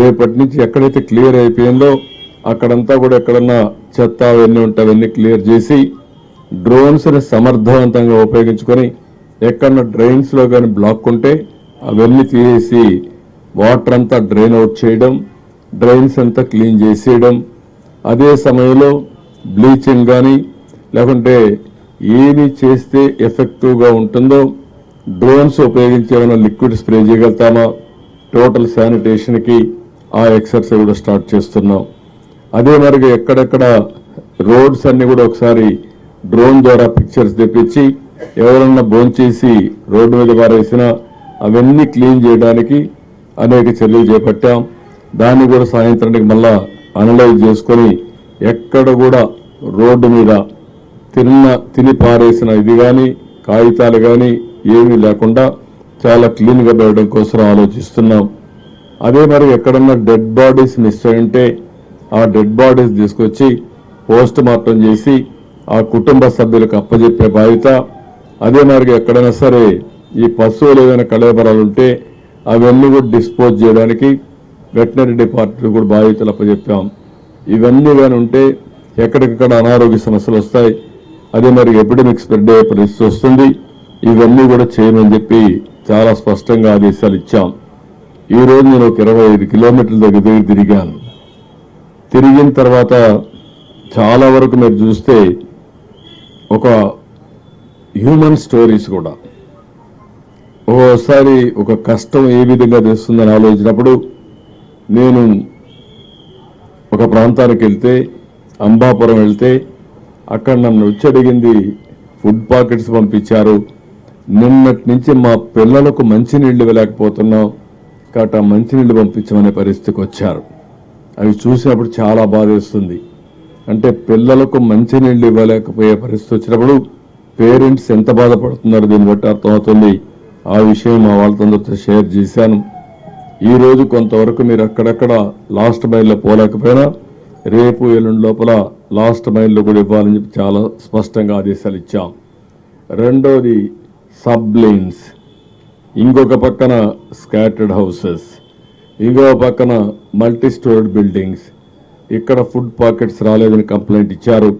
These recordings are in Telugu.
రేపటి నుంచి ఎక్కడైతే క్లియర్ అయిపోయిందో అక్కడంతా కూడా ఎక్కడన్నా చెత్త అవన్నీ ఉంటే అవన్నీ క్లియర్ చేసి డ్రోన్స్ని సమర్థవంతంగా ఉపయోగించుకొని ఎక్కడన్నా డ్రైన్స్లో కానీ బ్లాక్ ఉంటే అవన్నీ తీసేసి వాటర్ అంతా డ్రైన్ అవుట్ చేయడం డ్రైన్స్ అంతా క్లీన్ చేసేయడం. అదే సమయంలో బ్లీచింగ్ కానీ లేకుంటే ఏమి చేస్తే ఎఫెక్టివ్గా ఉంటుందో డ్రోన్స్ ఉపయోగించి ఏమైనా లిక్విడ్ స్ప్రే చేయగలుగుతామా? టోటల్ శానిటేషన్కి ఆ ఎక్సర్సైజ్ కూడా స్టార్ట్ చేస్తున్నాం. అదే మరి ఎక్కడెక్కడ రోడ్స్ అన్ని కూడా ఒకసారి డ్రోన్ ద్వారా పిక్చర్స్ తెప్పించి ఎవరన్నా భోంచేసి రోడ్డు మీద పారేసినా అవన్నీ క్లీన్ చేయడానికి అనేక చర్యలు చేపట్టాం. దాన్ని కూడా సాయంత్రానికి మళ్ళా అనలైజ్ చేసుకొని ఎక్కడ కూడా రోడ్డు మీద తిన్న తిని పారేసిన ఇది కానీ కాగితాలు కానీ ఏమీ లేకుండా చాలా క్లీన్గా పెట్టడం కోసం ఆలోచిస్తున్నాం. అదే మరి ఎక్కడన్నా డెడ్ బాడీస్ మిస్ అయి ఉంటే ఆ డెడ్ బాడీస్ తీసుకొచ్చి పోస్ట్ మార్టం చేసి ఆ కుటుంబ సభ్యులకు అప్పజెప్పే బాధ్యత. అదే మరి ఎక్కడైనా సరే ఈ పశువులు ఏదైనా కళేబరాలు ఉంటే అవన్నీ కూడా డిస్పోజ్ చేయడానికి వెటనరీ డిపార్ట్మెంట్ కూడా బాధ్యతలు అప్పచెప్పాం ఇవన్నీ కానీ ఉంటే ఎక్కడికక్కడ అనారోగ్య సమస్యలు వస్తాయి. అదే మరి ఎపిడమిక్ స్ప్రెడ్ అయ్యే పరిస్థితి వస్తుంది. ఇవన్నీ కూడా చేయమని చెప్పి చాలా స్పష్టంగా ఆదేశాలు ఇచ్చాం. ఈ రోజు నేను ఒక ఇరవై ఐదు కిలోమీటర్ల దగ్గర దగ్గర తిరిగాను. తిరిగిన తర్వాత చాలా వరకు మీరు చూస్తే ఒక హ్యూమన్ స్టోరీస్ కూడా. ఒక్కోసారి ఒక కష్టం ఏ విధంగా తెస్తుందని ఆలోచించినప్పుడు నేను ఒక ప్రాంతానికి వెళ్తే అంబాపురం వెళ్తే అక్కడ నన్ను వచ్చి అడిగింది ఫుడ్ పాకెట్స్ పంపించారు. నిన్నటి నుంచి మా పిల్లలకు మంచినీళ్ళు వెళ్ళకపోతున్నాం కాబట్టి ఆ మంచినీళ్ళు పంపించమనే పరిస్థితికి వచ్చారు. అవి చూసినప్పుడు చాలా బాధేస్తుంది. అంటే పిల్లలకు మంచినీళ్ళు ఇవ్వలేకపోయే పరిస్థితి వచ్చినప్పుడు పేరెంట్స్ ఎంత బాధపడుతున్నారో దీన్ని బట్టి అర్థమవుతుంది. ఆ విషయం మా వాళ్ళతో షేర్ చేశాను. ఈ రోజు కొంతవరకు మీరు అక్కడక్కడ లాస్ట్ మైల్లో పోలేకపోయినా రేపు ఎల్లుండి లోపల లాస్ట్ మైల్లో కూడా ఇవ్వాలని చెప్పి చాలా స్పష్టంగా ఆదేశాలు ఇచ్చాం. రెండోది సబ్ లేన్స్ ఇంకొక పక్కన స్కాటర్డ్ హౌసెస్ ఇంకొక పక్కన మల్టీ స్టోర్డ్ బిల్డింగ్స్ ఇక్కడ ఫుడ్ పాకెట్స్ రాలేదని కంప్లైంట్ ఇచ్చారు.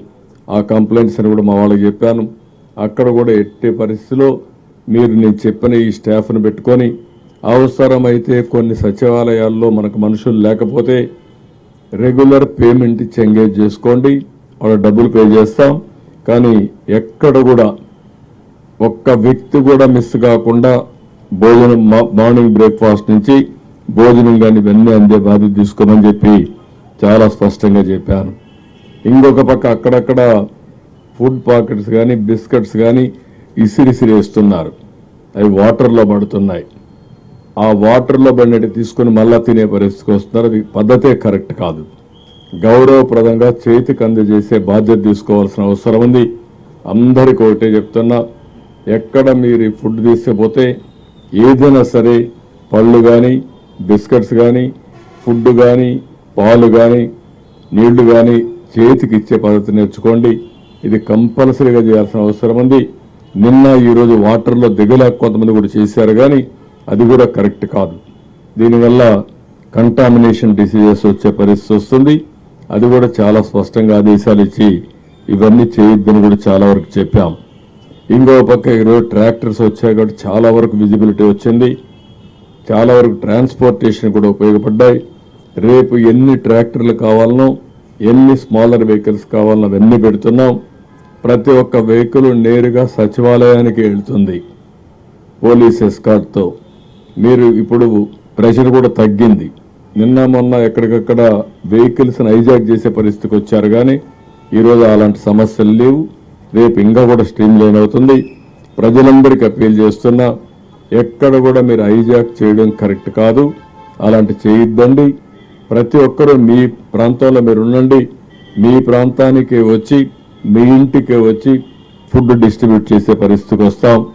ఆ కంప్లైంట్స్ అని కూడా మా వాళ్ళకి చెప్పాను. అక్కడ కూడా ఎట్టి పరిస్థితిలో మీరు నేను చెప్పిన ఈ స్టాఫ్ను పెట్టుకొని అవసరమైతే కొన్ని సచివాలయాల్లో మనకు మనుషులు లేకపోతే రెగ్యులర్ పేమెంట్ ఇచ్చి ఎంగేజ్ చేసుకోండి. వాళ్ళ డబ్బులు పే చేస్తాం. కానీ ఎక్కడ కూడా ఒక్క వ్యక్తి కూడా మిస్ కాకుండా భోజనం మా- మార్నింగ్ బ్రేక్ఫాస్ట్ నుంచి భోజనం కానీ ఇవన్నీ అందే బాధ్యత తీసుకోమని చెప్పి చాలా స్పష్టంగా చెప్పాను. ఇంకొక పక్క అక్కడక్కడ ఫుడ్ పాకెట్స్ కానీ బిస్కెట్స్ కానీ ఇసిరిసిరి వేస్తున్నారు. అవి వాటర్లో పడుతున్నాయి. ఆ వాటర్లో పడినట్టు తీసుకుని మళ్ళా తినే పరిస్థితికి వస్తున్నారు. అది పద్ధతే కరెక్ట్ కాదు. గౌరవప్రదంగా చేతికి అందజేసే బాధ్యత తీసుకోవాల్సిన అవసరం ఉంది. అందరికి ఒకటే చెప్తున్నా ఎక్కడ మీరు ఫుడ్ తీసుకుపోతే ఏదైనా సరే పళ్ళు కానీ బిస్కెట్స్ కానీ ఫుడ్ కానీ పాలు కానీ నీళ్ళు కానీ చేతికి ఇచ్చే పద్ధతి నేర్చుకోండి. ఇది కంపల్సరీగా చేయాల్సిన అవసరం ఉంది. నిన్న ఈరోజు వాటర్లో దిగలేక కొంతమంది కూడా చేశారు కానీ అది కూడా కరెక్ట్ కాదు. దీనివల్ల కంటామినేషన్ డిసీజెస్ వచ్చే పరిస్థితి వస్తుంది. అది కూడా చాలా స్పష్టంగా ఆదేశాలు ఇచ్చి ఇవన్నీ చేయొద్దని కూడా చాలా వరకు చెప్పాం. ఇంకో పక్క ఈరోజు ట్రాక్టర్స్ వచ్చాయి కాబట్టి చాలా వరకు విజిబిలిటీ వచ్చింది. చాలా వరకు ట్రాన్స్పోర్టేషన్ కూడా ఉపయోగపడ్డాయి. రేపు ఎన్ని ట్రాక్టర్లు కావాలనో ఎన్ని స్మాలర్ వెహికల్స్ కావాలనో అవన్నీ పెడుతున్నాం. ప్రతి ఒక్క వెహికల్ నేరుగా సచివాలయానికి వెళ్తుంది. పోలీస్ ఎస్కార్ట్తో మీరు ఇప్పుడు ప్రెషర్ కూడా తగ్గింది. నిన్న మొన్న ఎక్కడికక్కడ వెహికల్స్ని హైజాక్ చేసే పరిస్థితికి వచ్చారు కానీ ఈరోజు అలాంటి సమస్యలు లేవు. రేపు ఇంకా కూడా స్ట్రీమ్ లైన్ అవుతుంది. ప్రజలందరికీ అప్పీల్ చేస్తున్నా ఎక్కడ కూడా మీరు హైజాక్ చేయడం కరెక్ట్ కాదు. అలాంటి చేయొద్దండి. ప్రతి ఒక్కరూ మీ ప్రాంతంలో మీరు ఉండండి. మీ ప్రాంతానికి వచ్చి మీ ఇంటికి వచ్చి ఫుడ్ డిస్ట్రిబ్యూట్ చేసే పరిస్థితికి వస్తాం.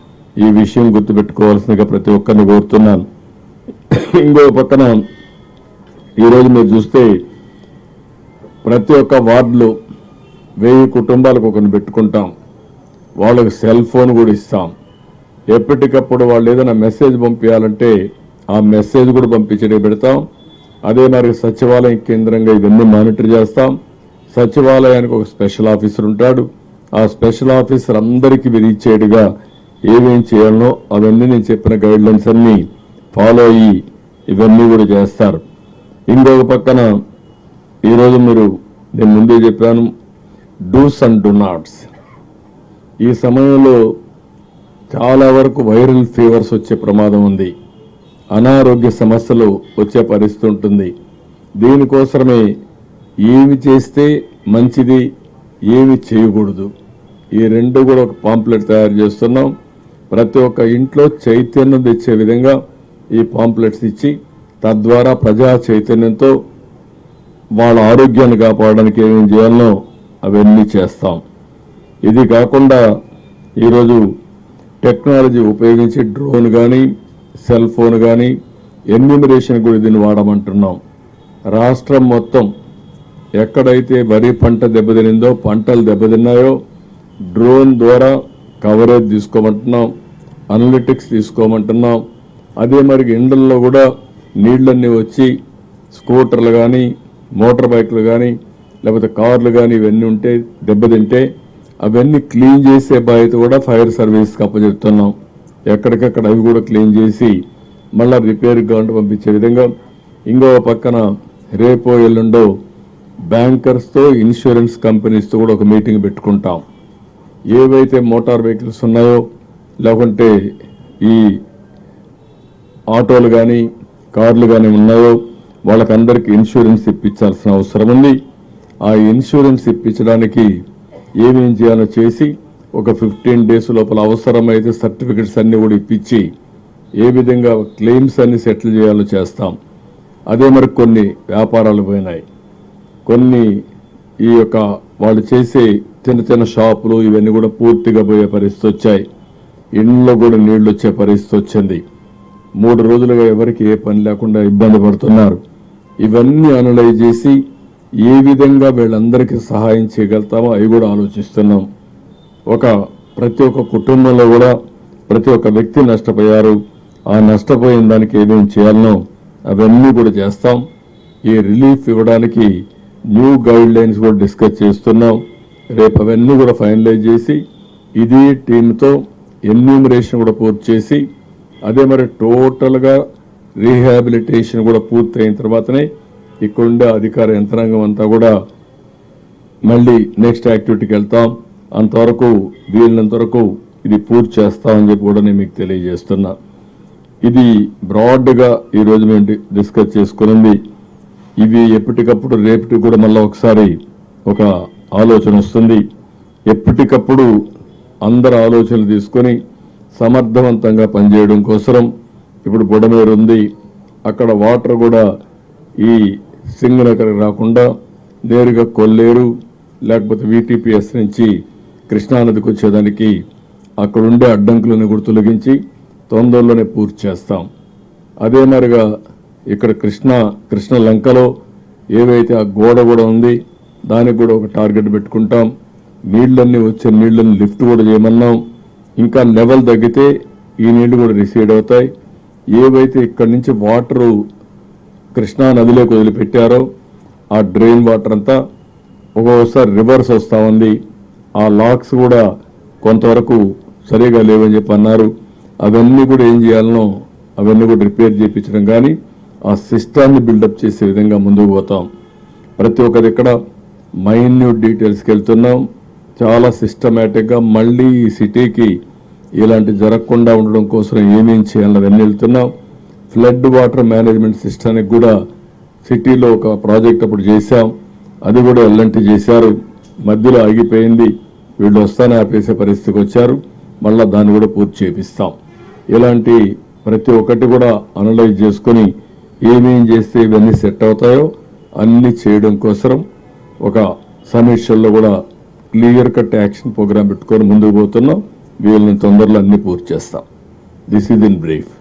ఈ విషయం గుర్తుపెట్టుకోవాల్సిందిగా ప్రతి ఒక్కరిని కోరుతున్నాను. ఇంకో పక్కన ఈరోజు మీరు చూస్తే ప్రతి ఒక్క వార్డులో వెయ్యి కుటుంబాలకు ఒకరిని పెట్టుకుంటాం. వాళ్ళకి సెల్ ఫోన్ కూడా ఇస్తాం. ఎప్పటికప్పుడు వాళ్ళు ఏదైనా మెసేజ్ పంపించాలంటే ఆ మెసేజ్ కూడా పంపించడం పెడతాం. అదే మరి సచివాలయం కేంద్రంగా ఇవన్నీ మానిటర్ చేస్తాం. సచివాలయానికి ఒక స్పెషల్ ఆఫీసర్ ఉంటాడు. ఆ స్పెషల్ ఆఫీసర్ అందరికీ విధించేట్టుగా ఏమేం చేయాలనో అవన్నీ నేను చెప్పిన గైడ్లైన్స్ అన్నీ అన్ని ఫాలో అయ్యి ఇవన్నీ కూడా చేస్తారు. ఇంకొక పక్కన ఈరోజు మీరు నేను ముందే చెప్పాను డూస్ అండ్ డు నాట్స్ ఈ సమయంలో చాలా వరకు వైరల్ ఫీవర్స్ వచ్చే ప్రమాదం ఉంది. అనారోగ్య సమస్యలు వచ్చే పరిస్థితి ఉంటుంది. దీనికోసమే ఏమి చేస్తే మంచిది ఏమి చేయకూడదు. ఈ రెండు కూడా ఒక పాంప్లెట్ తయారు చేస్తున్నాం. ప్రతి ఒక్క ఇంట్లో చైతన్యం తెచ్చే విధంగా ఈ పాంప్లెట్స్ ఇచ్చి తద్వారా ప్రజా చైతన్యంతో వాళ్ళ ఆరోగ్యాన్ని కాపాడడానికి ఏమేమి చేయాలనో అవన్నీ చేస్తాం. ఇది కాకుండా ఈరోజు టెక్నాలజీ ఉపయోగించి డ్రోన్ కానీ సెల్ ఫోన్ కానీ ఎన్యూమరేషన్ కూడా దీన్ని వాడమంటున్నాం. రాష్ట్రం మొత్తం ఎక్కడైతే వరి పంట దెబ్బతినిందో పంటలు దెబ్బతిన్నాయో డ్రోన్ ద్వారా కవరేజ్ తీసుకోమంటున్నాం అనలిటిక్స్ తీసుకోమంటున్నాం. అదే మరి ఇండ్లలో కూడా నీళ్ళన్నీ వచ్చి స్కూటర్లు కానీ మోటార్ బైక్లు కానీ లేకపోతే కార్లు కానీ ఇవన్నీ ఉంటే దెబ్బతింటే అవన్నీ క్లీన్ చేసే బాధ్యత కూడా ఫైర్ సర్వీస్కి అప్పచెప్తున్నాం. ఎక్కడికక్కడ అవి కూడా క్లీన్ చేసి మళ్ళీ రిపేర్కి కావాలంటే పంపించే విధంగా ఇంకో పక్కన రేపో ఎల్లుండో బ్యాంకర్స్తో ఇన్సూరెన్స్ కంపెనీస్తో కూడా ఒక మీటింగ్ పెట్టుకుంటాం. ఏవైతే మోటార్ వెహికల్స్ ఉన్నాయో లేకుంటే ఈ ఆటోలు కానీ కార్లు కానీ ఉన్నాయో వాళ్ళకందరికీ ఇన్సూరెన్స్ ఇప్పించాల్సిన అవసరం ఉంది. ఆ ఇన్సూరెన్స్ ఇప్పించడానికి ఏమేం చేయాలో చేసి ఒక ఫిఫ్టీన్ డేస్ లోపల అవసరమైతే సర్టిఫికెట్స్ అన్ని కూడా ఇప్పించి ఏ విధంగా క్లెయిమ్స్ అన్ని సెటిల్ చేయాలో చేస్తాం. అదే మరి కొన్ని వ్యాపారాలు పోయినాయి. కొన్ని ఈ యొక్క వాళ్ళు చేసే చిన్న చిన్న షాపులు ఇవన్నీ కూడా పూర్తిగా పోయే పరిస్థితి వచ్చాయి. ఇండ్లో కూడా నీళ్ళు వచ్చే పరిస్థితి వచ్చింది. మూడు రోజులుగా ఎవరికి ఏ పని లేకుండా ఇబ్బంది పడుతున్నారు. ఇవన్నీ అనలైజ్ చేసి ఏ విధంగా వీళ్ళందరికీ సహాయం చేయగలుగుతామో అవి కూడా ఆలోచిస్తున్నాం. ఒక ప్రతి ఒక్క కుటుంబంలో కూడా ప్రతి ఒక్క వ్యక్తి నష్టపోయారు. ఆ నష్టపోయిన దానికి ఏమేమి చేయాలనో అవన్నీ కూడా చేస్తాం. ఈ రిలీఫ్ ఇవ్వడానికి న్యూ గైడ్ లైన్స్ కూడా డిస్కస్ చేస్తున్నాం. రేపు అవన్నీ కూడా ఫైనలైజ్ చేసి ఇది టీంతో ఎన్యూమరేషన్ కూడా పూర్తి చేసి అదే మరి టోటల్గా రీహాబిలిటేషన్ కూడా పూర్తయిన తర్వాతనే ఇక్కడుండే అధికార యంత్రాంగం అంతా కూడా మళ్ళీ నెక్స్ట్ యాక్టివిటీకి వెళ్తాం. అంతవరకు వీళ్ళంత వరకు ఇది పూర్తి చేస్తామని చెప్పి కూడా నేను మీకు తెలియజేస్తున్నా. ఇది బ్రాడ్గా ఈరోజు మేము డిస్కస్ చేసుకున్నది ఇవి ఎప్పటికప్పుడు రేపటి కూడా మళ్ళీ ఒకసారి ఒక ఆలోచన వస్తుంది. ఎప్పటికప్పుడు అందరు ఆలోచనలు తీసుకొని సమర్థవంతంగా పనిచేయడం కోసం ఇప్పుడు బుడమేరు ఉంది అక్కడ వాటర్ కూడా ఈ సింగనగర్ రాకుండా నేరుగా కొల్లేరు లేకపోతే వీటీపీఎస్ నుంచి కృష్ణానదికి వచ్చేదానికి అక్కడుండే అడ్డంకులను కూడా తొలగించి తొందరలోనే పూర్తి చేస్తాం. అదే మరిగా ఇక్కడ కృష్ణ కృష్ణ లంకలో ఏవైతే ఆ గోడ కూడా ఉంది దానికి కూడా ఒక టార్గెట్ పెట్టుకుంటాం. నీళ్ళన్నీ వచ్చే నీళ్ళని లిఫ్ట్ కూడా చేయమన్నాం. ఇంకా లెవెల్ తగ్గితే ఈ నీళ్ళు కూడా రిసీడ్ అవుతాయి. ఏవైతే ఇక్కడి నుంచి వాటరు కృష్ణా నదిలోకి వదిలిపెట్టారో ఆ డ్రైన్ వాటర్ అంతా ఒక్కొక్కసారి రివర్స్ వస్తూ ఉంది. ఆ లాక్స్ కూడా కొంతవరకు సరిగా లేవని చెప్పి అన్నారు. అవన్నీ కూడా ఏం చేయాలనో అవన్నీ కూడా రిపేర్ చేయించడం కానీ ఆ సిస్టాన్ని బిల్డప్ చేసే విధంగా ముందుకు పోతాం. ప్రతి ఒక్కరి ఇక్కడ మైన్యూట్ డీటెయిల్స్కి వెళ్తున్నాం. చాలా సిస్టమేటిక్గా మళ్ళీ ఈ సిటీకి ఇలాంటి జరగకుండా ఉండడం కోసం ఏమేం చేయాలని అవన్నీ వెళ్తున్నాం. ఫ్లడ్ వాటర్ మేనేజ్మెంట్ సిస్టానికి కూడా సిటీలో ఒక ప్రాజెక్ట్ అప్పుడు చేశాం. అది కూడా ఎల్లంటి చేశారు. మధ్యలో ఆగిపోయింది. వీళ్ళు వస్తానే ఆపేసే పరిస్థితికి వచ్చారు. మళ్ళా దాన్ని కూడా పూర్తి చేపిస్తాం. ఇలాంటి ప్రతి ఒక్కటి కూడా అనలైజ్ చేసుకొని ఏమేం చేస్తే ఇవన్నీ సెట్ అవుతాయో అన్ని చేయడం కోసం ఒక సమీక్షల్లో కూడా క్లియర్ కట్ యాక్షన్ ప్రోగ్రామ్ పెట్టుకొని ముందుకు పోతున్నాం. వీళ్ళని తొందరలో అన్ని పూర్తి చేస్తాం. This is in brief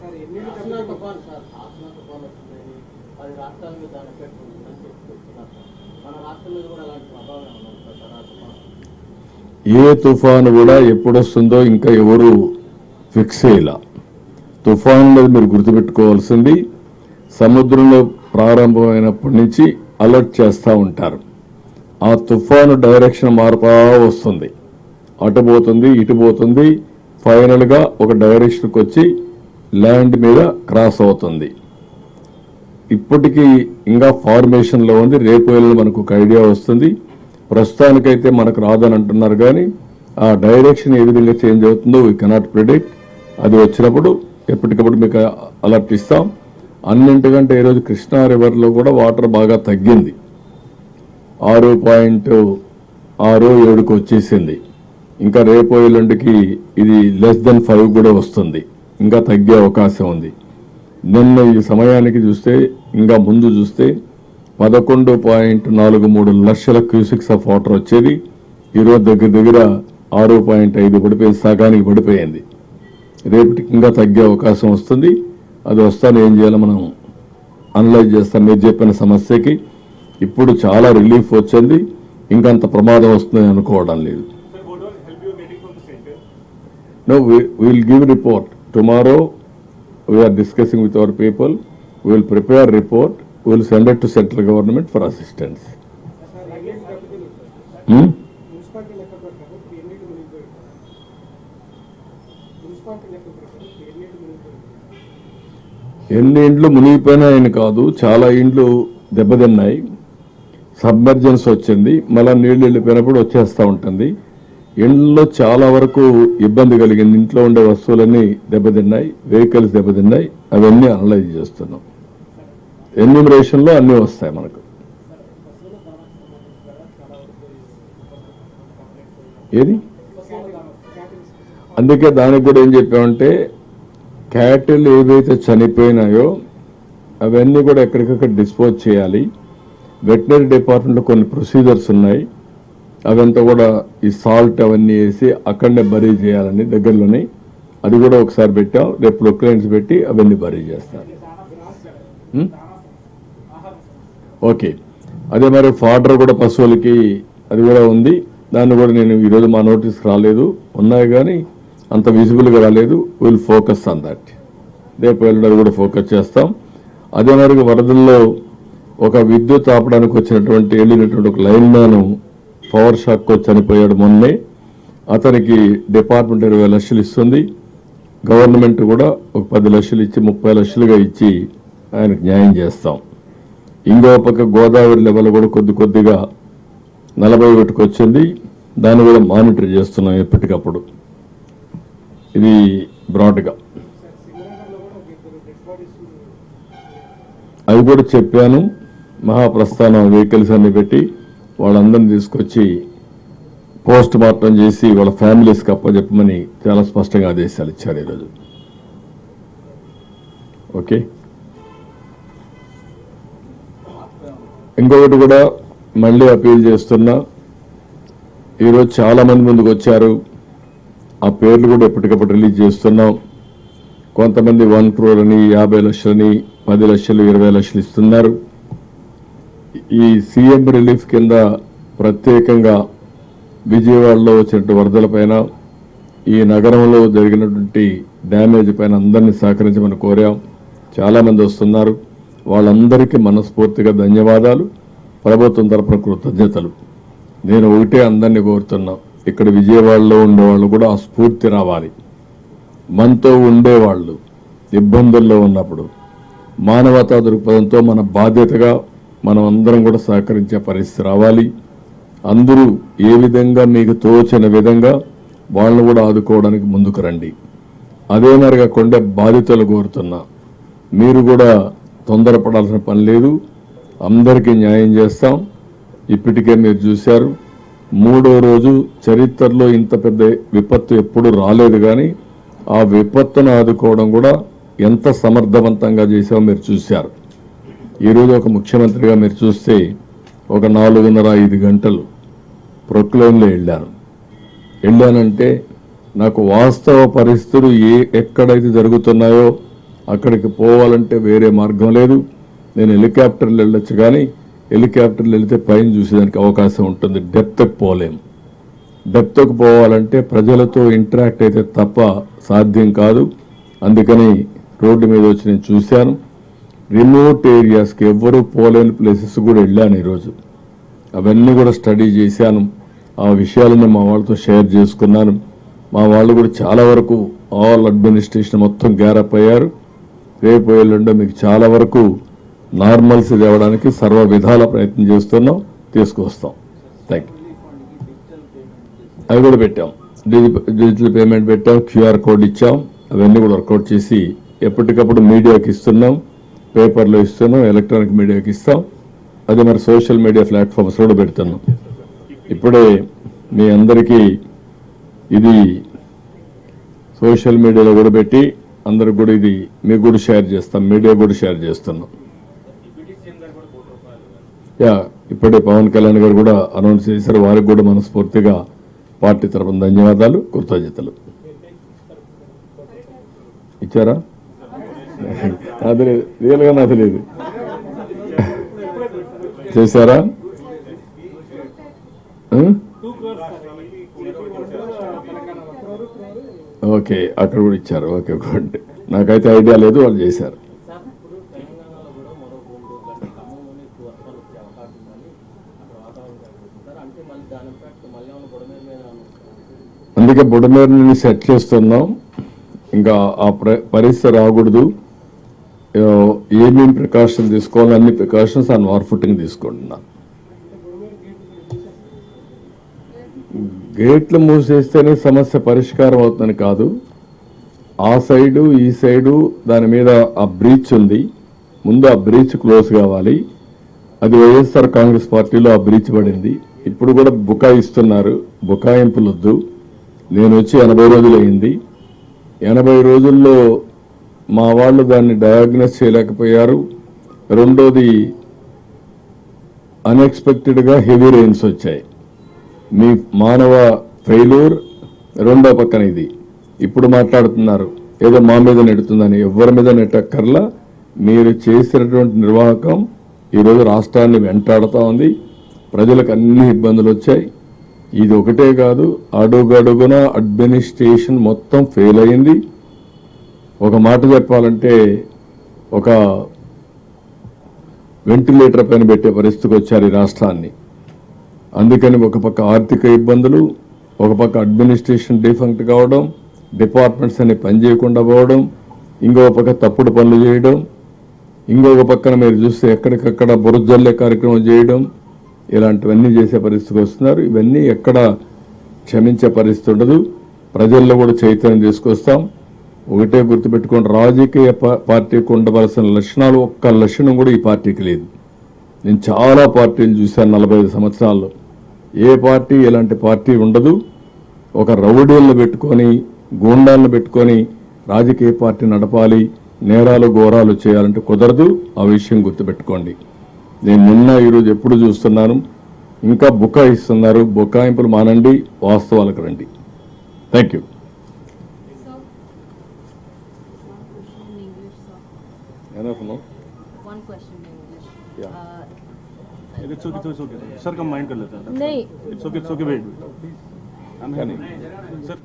sir ఎన్ని ఆసనా తుఫాన్ సార్ ఆసనా తుఫాన్ వస్తుందని పది రాష్ట్రాల మీద దాని ఎఫెక్ట్ ఉంటుందని చెప్పి చెప్తున్నారు సార్ మన రాష్ట్రం మీద కూడా అలాంటి ప్రభావం ఏమైనా ఉంటుందా సార్ ఆ తుఫాన్ ఏ తుఫాను కూడా ఎప్పుడు వస్తుందో ఇంకా ఎవరు ఫిక్స్ చేయలా. తుఫాన్లో మీరు గుర్తుపెట్టుకోవాల్సింది సముద్రంలో ప్రారంభమైనప్పటి నుంచి అలర్ట్ చేస్తూ ఉంటారు. ఆ తుఫాను డైరెక్షన్ మారుతా వస్తుంది. అటు పోతుంది ఇటు పోతుంది ఫైనల్గా ఒక డైరెక్షన్కి వచ్చి ల్యాండ్ మీద క్రాస్ అవుతుంది. ఇప్పటికీ ఇంకా ఫార్మేషన్లో ఉంది రేపు వెళ్ళి మనకు ఒక ఐడియా వస్తుంది. ప్రస్తుతానికైతే మనకు రాదని అంటున్నారు కానీ ఆ డైరెక్షన్ ఏ విధంగా చేంజ్ అవుతుందో వీ కెనాట్ ప్రిడిక్ట్ అది వచ్చినప్పుడు ఎప్పటికప్పుడు మీకు అలర్ట్ ఇస్తాం. అన్నింటికంటే ఈరోజు కృష్ణా రివర్లో కూడా వాటర్ బాగా తగ్గింది. ఆరు పాయింట్ ఆరు ఏడుకు వచ్చేసింది. ఇంకా రేపు ఎల్లుండికి ఇది లెస్ దెన్ ఫైవ్ కూడా వస్తుంది. ఇంకా తగ్గే అవకాశం ఉంది. నిన్న ఈ సమయానికి చూస్తే ఇంకా ముందు చూస్తే పదకొండు పాయింట్ నాలుగు మూడు లక్షల క్యూసిక్స్ ఆఫ్ వాటర్ వచ్చేది. ఈరోజు దగ్గర దగ్గర ఆరు పాయింట్ ఐదు పడిపోయి సగానికి పడిపోయింది. రేపటికి ఇంకా తగ్గే అవకాశం వస్తుంది. అది వస్తాను ఏం చేయాలో మనం అనలైజ్ చేస్తాం. మీరు చెప్పిన సమస్యకి ఇప్పుడు చాలా రిలీఫ్ వచ్చింది. ఇంకంత ప్రమాదం వస్తుంది అనుకోవడం లేదు. No will give report tomorrow we are discussing with our people will prepare report will report. To central government for assistance our ఎన్ని ఇండ్లు మునిగిపోయినాయని కాదు చాలా ఇండ్లు దెబ్బతిన్నాయి. సబ్మర్జెన్స్ వచ్చింది మళ్ళీ నీళ్ళు వెళ్ళిపోయినప్పుడు వచ్చేస్తూ ఉంటుంది. ఇండ్లలో చాలా వరకు ఇబ్బంది కలిగింది. ఇంట్లో ఉండే వస్తువులన్నీ దెబ్బతిన్నాయి వెహికల్స్ దెబ్బతిన్నాయి అవన్నీ అనలైజ్ చేస్తున్నాం. ఎన్యూమరేషన్లో అన్నీ వస్తాయి మనకు. ఏది? అందుకే దానికి కూడా ఏం చెప్పామంటే క్యాటిల్ ఏవైతే చనిపోయినాయో అవన్నీ కూడా ఎక్కడికక్కడ డిస్పోజ్ చేయాలి. వెటనరీ డిపార్ట్మెంట్లో కొన్ని ప్రొసీజర్స్ ఉన్నాయి. అవంతా కూడా ఈ సాల్ట్ అవన్నీ వేసి అక్కడనే బరీ చేయాలని దగ్గరలోనే అది కూడా ఒకసారి పెట్టాం. రేపు ప్రొక్లైన్స్ పెట్టి అవన్నీ బరీ చేస్తారు ఓకే. అదే మరి ఫాడర్ కూడా పశువులకి అది కూడా ఉంది. దాన్ని కూడా నేను ఈరోజు మా నోటీస్ రాలేదు. ఉన్నాయి కానీ అంత విజిబుల్గా రాలేదు. విల్ ఫోకస్ ఆన్ దాట్ రేపు వెళ్ళడానికి కూడా ఫోకస్ చేస్తాం. అదే మరి వరదల్లో ఒక విద్యుత్ ఆపడానికి వచ్చినటువంటి వెళ్ళినటువంటి ఒక లైన్ మ్యాను పవర్ షాక్కి వచ్చి చనిపోయాడు మొన్నే. అతనికి డిపార్ట్మెంట్ ఇరవై లక్షలు ఇస్తుంది. గవర్నమెంట్ కూడా ఒక పది లక్షలు ఇచ్చి ముప్పై లక్షలుగా ఇచ్చి ఆయనకు న్యాయం చేస్తాం. ఇంకో పక్క గోదావరి లెవెల్ కూడా కొద్ది కొద్దిగా నలభై ఒకటికి వచ్చింది. దాన్ని కూడా మానిటర్ చేస్తున్నాం ఎప్పటికప్పుడు. ఇది బ్రాడ్గా అవి కూడా చెప్పాను. మహాప్రస్థానం వెహికల్స్ అన్ని పెట్టి వాళ్ళందరిని తీసుకొచ్చి పోస్ట్ మార్టం చేసి వాళ్ళ ఫ్యామిలీస్కి అప్పచెప్పమని చాలా స్పష్టంగా ఆదేశాలు ఇచ్చారు ఈరోజు. ఓకే? ఇంకొకటి కూడా మళ్ళీ అపీల్ చేస్తున్నా ఈరోజు చాలా మంది ముందుకు వచ్చారు. ఆ పేర్లు కూడా ఎప్పటికప్పుడు రిలీజ్ చేస్తున్నాం. కొంతమంది వన్ క్రోర్ అని యాభై లక్షలని పది లక్షలు ఇరవై లక్షలు ఇస్తున్నారు. ఈ సీఎం రిలీఫ్ కింద ప్రత్యేకంగా విజయవాడలో వచ్చినటువంటి వరదల పైన ఈ నగరంలో జరిగినటువంటి డ్యామేజ్ పైన అందరినీ సహకరించమని కోరాం. చాలామంది వస్తున్నారు. వాళ్ళందరికీ మనస్ఫూర్తిగా ధన్యవాదాలు. ప్రభుత్వం తరపున కృతజ్ఞతలు. నేను ఒకటే అందరినీ కోరుతున్నా ఇక్కడ విజయవాడలో ఉండేవాళ్ళు కూడా ఆ స్ఫూర్తి రావాలి. మనతో ఉండేవాళ్ళు ఇబ్బందుల్లో ఉన్నప్పుడు మానవతా దృక్పథంతో మన బాధ్యతగా మనం అందరం కూడా సహకరించే పరిస్థితి రావాలి. అందరూ ఏ విధంగా మీకు తోచిన విధంగా వాళ్ళని కూడా ఆదుకోవడానికి ముందుకు రండి. అదే మరిగా కొండ బాధితులు కోరుతున్నా మీరు కూడా తొందరపడాల్సిన పని లేదు. అందరికీ న్యాయం చేస్తాం. ఇప్పటికే మీరు చూశారు. మూడో రోజు చరిత్రలో ఇంత పెద్ద విపత్తు ఎప్పుడు రాలేదు కానీ ఆ విపత్తును ఆదుకోవడం కూడా ఎంత సమర్థవంతంగా చేసామో మీరు చూశారు. ఈరోజు ఒక ముఖ్యమంత్రిగా మీరు చూస్తే ఒక నాలుగున్నర ఐదు గంటలు ప్రొక్లైన్లో వెళ్ళాను. వెళ్ళానంటే నాకు వాస్తవ పరిస్థితులు ఏ ఎక్కడైతే జరుగుతున్నాయో అక్కడికి పోవాలంటే వేరే మార్గం లేదు. నేను హెలికాప్టర్లు వెళ్ళొచ్చు కానీ హెలికాప్టర్లు వెళితే పైన చూసేదానికి అవకాశం ఉంటుంది. డెప్త్కి పోలేం. డెప్త్కి పోవాలంటే ప్రజలతో ఇంటరాక్ట్ అయితే తప్ప సాధ్యం కాదు. అందుకని రోడ్డు మీద వచ్చి నేను చూశాను. రిమోట్ ఏరియాస్కి ఎవ్వరూ పోలేని ప్లేసెస్ కూడా వెళ్ళాను ఈరోజు. అవన్నీ కూడా స్టడీ చేశాను. ఆ విషయాలను మా వాళ్ళతో షేర్ చేసుకున్నాను. మా వాళ్ళు కూడా చాలా వరకు ఆల్ అడ్మినిస్ట్రేషన్ మొత్తం గ్యారప్ అయ్యారు. రేపు ఎల్లుండో మీకు చాలా వరకు నార్మల్స్ తేవడానికి సర్వ విధాల ప్రయత్నం చేస్తున్నాం తీసుకొస్తాం థ్యాంక్ యూ అవి కూడా పెట్టాం. డిజి- డిజిటల్ పేమెంట్ పెట్టాం క్యూఆర్ కోడ్ ఇచ్చాం అవన్నీ కూడా వర్కౌట్ చేసి ఎప్పటికప్పుడు మీడియాకి ఇస్తున్నాం పేపర్లో ఇస్తున్నాం ఎలక్ట్రానిక్ మీడియాకి ఇస్తాం. అదే మరి సోషల్ మీడియా ప్లాట్ఫామ్స్ కూడా పెడుతున్నాం. ఇప్పుడే మీ అందరికీ ఇది సోషల్ మీడియాలో కూడా పెట్టి అందరికి కూడా ఇది మీకు కూడా షేర్ చేస్తాం మీడియా కూడా షేర్ చేస్తున్నాం. యా ఇప్పుడే పవన్ కళ్యాణ్ గారు కూడా అనౌన్స్ చేశారు. వారికి కూడా మనస్ఫూర్తిగా పార్టీ తరఫున ధన్యవాదాలు కృతజ్ఞతలు. ఇచ్చారా? అది లేదు రియల్గా నాకు లేదు. చేశారా ఆ? ఓకే అక్కడ కూడా ఇచ్చారు. Okay good. నాకైతే ఐడియా లేదు వాళ్ళు చేశారు. అందుకే బుడమేరుని సెట్ చేస్తున్నాం. ఇంకా ఆ ప్ర పరిస్థితి రాకూడదు. ఏమేమి ప్రికాషన్స్ తీసుకోవాలి అన్ని ప్రికాషన్స్ అండ్ వార్ ఫుట్టింగ్ తీసుకుంటున్నాను గేట్లు మూసేస్తేనే సమస్య పరిష్కారం అవుతుందని కాదు. ఆ సైడు ఈ సైడు దాని మీద ఆ బ్రీచ్ ఉంది. ముందు ఆ బ్రీచ్ క్లోజ్ కావాలి. అది వైఎస్ఆర్ కాంగ్రెస్ పార్టీలో ఆ బ్రీచ్ పడింది. ఇప్పుడు కూడా బుకాయిస్తున్నారు. బుకాయింపులు వద్దు నేను వచ్చి ఎనభై రోజులు అయింది. ఎనభై రోజుల్లో మా వాళ్ళు దాన్ని డయాగ్నోస్ చేయలేకపోయారు. రెండోది అన్ఎక్స్పెక్టెడ్గా హెవీ రెయిన్స్ వచ్చాయి. మీ మానవ ఫెయిలూర్ రెండో పక్కన ఇది. ఇప్పుడు మాట్లాడుతున్నారు. ఏదో మా మీద నెడుతుందని. ఎవరి మీద నెట్టక్కర్లా. మీరు చేసినటువంటి నిర్వాహకం ఈరోజు రాష్ట్రాన్ని వెంటాడుతూ ఉంది. ప్రజలకు అన్ని ఇబ్బందులు వచ్చాయి. ఇది ఒకటే కాదు. అడుగడుగున అడ్మినిస్ట్రేషన్ మొత్తం ఫెయిల్ అయింది. ఒక మాట చెప్పాలంటే ఒక వెంటిలేటర్ పైన పెట్టే పరిస్థితికి వచ్చారు ఈ రాష్ట్రాన్ని. అందుకని ఒక పక్క ఆర్థిక ఇబ్బందులు ఒక పక్క అడ్మినిస్ట్రేషన్ డిఫంక్ట్ కావడం డిపార్ట్మెంట్స్ అన్ని పనిచేయకుండా పోవడం ఇంకో పక్క తప్పుడు పనులు చేయడం ఇంకొక పక్కన మీరు చూస్తే ఎక్కడికక్కడ బురజల్లే కార్యక్రమం చేయడం ఇలాంటివన్నీ చేసే పరిస్థితికి వస్తున్నారు. ఇవన్నీ ఎక్కడ క్షమించే పరిస్థితి ఉండదు. ప్రజల్లో కూడా చైతన్యం తీసుకొస్తాం. ఒకటే గుర్తుపెట్టుకోండి రాజకీయ పార్టీకి ఉండవలసిన లక్షణాలు ఒక్క లక్షణం కూడా ఈ పార్టీకి లేదు. నేను చాలా పార్టీలు చూశాను నలభై ఐదు సంవత్సరాల్లో. ఏ పార్టీ ఇలాంటి పార్టీ ఉండదు. ఒక రౌడీలను పెట్టుకొని గూండాలను పెట్టుకొని రాజకీయ పార్టీ నడపాలి నేరాలు ఘోరాలు చేయాలంటే కుదరదు. ఆ విషయం గుర్తుపెట్టుకోండి. నేను నిన్న ఈరోజు ఎప్పుడు చూస్తున్నాను. ఇంకా బుకాయిస్తున్నారు బుకాయింపులు మానండి. వాస్తవాలకు రండి. థ్యాంక్ యూ सर कम माइंड कर लेता है। नहीं। It's okay it's okay wait I am sir